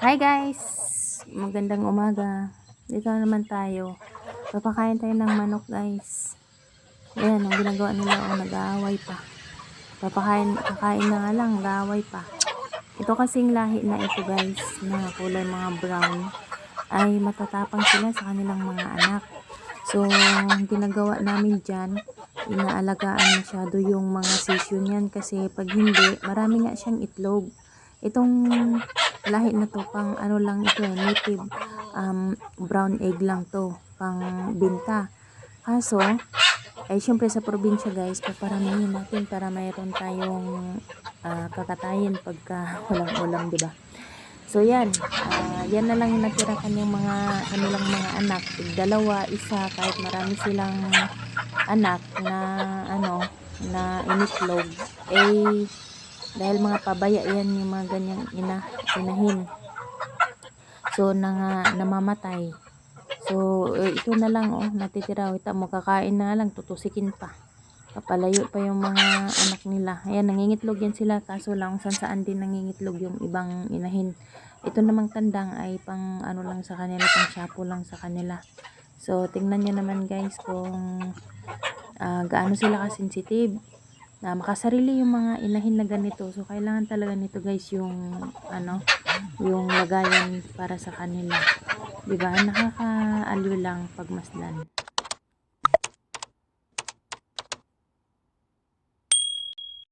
Hi guys! Magandang umaga. Dito na naman tayo. Papakain tayo ng manok guys. Ayan, ang ginagawa nila o nag-aaway pa. Papakain, kakain na lang, nag-aaway pa. Ito kasing lahi na ito guys, na kulay mga brown, ay matatapang sila sa kanilang mga anak. So, ang ginagawa namin dyan, inaalagaan masyado yung mga sisyo niyan kasi pag hindi, marami nga siyang itlog. Itong lahi na to, pang ano lang ito eh, native um, brown egg lang to, pang binta. Kaso, ay syempre sa probinsya guys, paparamihin natin para mayroon tayong ah, kakatayin pagka walang ulam, di ba? So yan, ah, yan na lang yung natira kanyang mga kanilang mga anak, dalawa, isa, kahit marami silang anak na ano, na initlog, eh dahil mga pabaya yan yung mga ganyang ina, inahin. So nang namamatay. So eh, ito na lang oh, natitira, kita mo kakain na lang, tutusikin pa. Papalayo pa yung mga anak nila. Ayan, nangingitlog yan sila. Kaso lang, saan saan din nangingitlog yung ibang inahin. Ito namang tandang ay pang ano lang sa kanila, pang shapo lang sa kanila. So, tingnan nyo naman guys kung ah, gaano sila ka-sensitive na makasarili yung mga inahin na ganito. So, kailangan talaga nito guys yung ano, yung lagayan para sa kanila. 'Di ba Nakakaaliw lang pagmasdan.